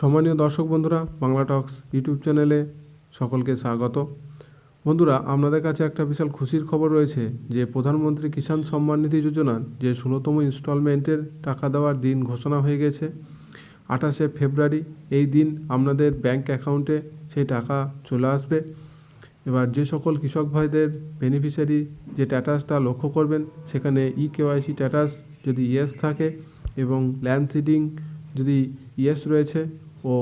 সম্মানীয় দর্শক বন্ধুরা, বাংলা টক্স ইউটিউব চ্যানেলে সকলকে স্বাগত। বন্ধুরা, আপনাদের কাছে একটা বিশাল খুশির খবর রয়েছে যে, প্রধানমন্ত্রী কিষাণ সম্মান নিধি যোজনার যে ষোলোতম ইনস্টলমেন্টের টাকা দেওয়ার দিন ঘোষণা হয়ে গেছে। আঠাশে ফেব্রুয়ারি এই দিন আপনাদের ব্যাংক অ্যাকাউন্টে সেই টাকা চলে আসবে। এবার যে সকল কৃষক ভাইদের বেনিফিশিয়ারি যে স্ট্যাটাসটা লক্ষ্য করবেন, সেখানে ই কেওয়াইসি স্ট্যাটাস যদি ইয়েস থাকে এবং ল্যান্ড সিডিং যদি ইয়েস রয়েছে ও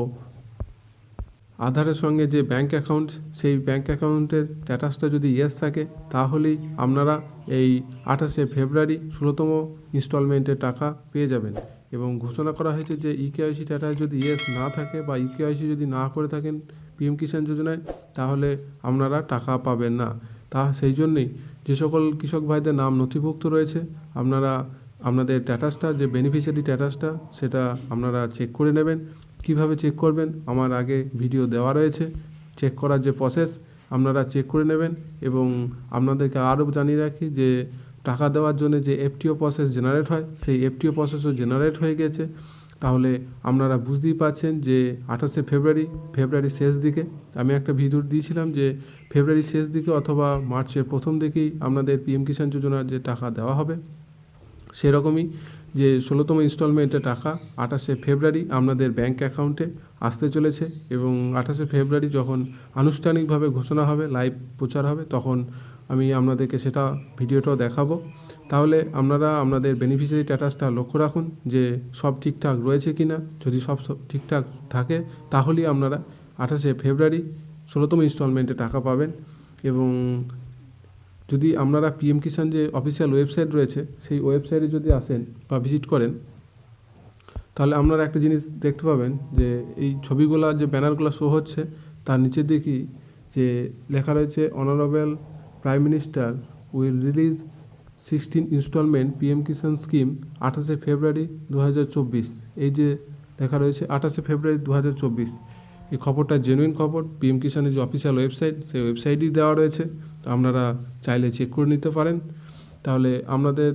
আধারের সঙ্গে যে ব্যাঙ্ক অ্যাকাউন্ট সেই ব্যাঙ্ক অ্যাকাউন্টের স্ট্যাটাসটা যদি ইয়েস থাকে, তাহলেই আপনারা এই আঠাশে ফেব্রুয়ারি ষোলোতম ইনস্টলমেন্টের টাকা পেয়ে যাবেন। এবং ঘোষণা করা হয়েছে যে ইকেআইসি স্ট্যাটাস যদি ইয়েস না থাকে বা ইকেআইসি যদি না করে থাকেন পিএম কিষাণ যোজনায় তাহলে আপনারা টাকা পাবেন না। তা সেই জন্যেই যে সকল কৃষক ভাইদের নাম নথিভুক্ত রয়েছে, আপনারা, আপনাদের স্ট্যাটাসটা যে বেনিফিশিয়ারি স্ট্যাটাসটা সেটা আপনারা চেক করে নেবেন। কীভাবে চেক করবেন? আমার আগে ভিডিও দেওয়া রয়েছে। চেক করার যে প্রসেস আপনারা চেক করে নেবেন এবং আপনাদেরকে আরও জানিয়ে রাখি যে, টাকা দেওয়ার জন্য যে এফটিও প্রসেস জেনারেট হয়, সেই এফটিও প্রসেসও জেনারেট হয়ে গেছে। তাহলে আপনারা বুঝতেই পারছেন যে, আঠাশে ফেব্রুয়ারি ফেব্রুয়ারির শেষ দিকে, আমি একটা ভিডিও দিয়েছিলাম যে ফেব্রুয়ারির শেষ দিকে অথবা মার্চের প্রথম দিকেই আপনাদের পিএম কিষাণ যোজনার যে টাকা দেওয়া হবে, সেরকমই যে ষোলোতম ইনস্টলমেন্টের টাকা আঠাশে ফেব্রুয়ারি আপনাদের ব্যাংক অ্যাকাউন্টে আসতে চলেছে এবং আঠাশে ফেব্রুয়ারি যখন আনুষ্ঠানিকভাবে ঘোষণা হবে, লাইভ প্রচার হবে, তখন আমি আপনাদেরকে সেটা ভিডিওটাও দেখাবো। তাহলে আপনারা আপনাদের বেনিফিশিয়ারি স্ট্যাটাসটা লক্ষ্য রাখুন যে সব ঠিকঠাক রয়েছে কি না যদি সব ঠিকঠাক থাকে, তাহলেই আপনারা আঠাশে ফেব্রুয়ারি ষোলোতম ইনস্টলমেন্টে টাকা পাবেন এবং যদি আপনারা পিএম কিষাণ যে অফিসিয়াল ওয়েবসাইট রয়েছে, সেই ওয়েবসাইটে যদি আসেন বা ভিজিট করেন, তাহলে আপনারা একটা জিনিস দেখতে পাবেন যে এই ছবিগুলো, যে ব্যানারগুলো শো হচ্ছে, তার নিচে দেখি যে লেখা রয়েছে honourable prime minister will release sixteen instalment PM Kisan scheme আঠাশে ফেব্রুয়ারি দু হাজার চব্বিশ। এই যে লেখা রয়েছে, আঠাশে ফেব্রুয়ারি দু হাজার চব্বিশ। এই খবরটা জেনুইন খবর। পিএম কিষাণের যে অফিসিয়াল ওয়েবসাইট সেই ওয়েবসাইটই দেওয়া রয়েছে। আপনারা চাইলে চেক করে নিতে পারেন। তাহলে আপনাদের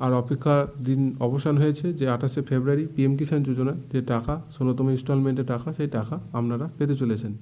আর অপেক্ষা দিন অবসান হয়েছে যে আঠাশে ফেব্রুয়ারি পিএম কিষাণ যোজনা যে টাকা, ষোলোতম ইনস্টলমেন্টে টাকা, সেই টাকা আপনারা পেতে চলেছেন।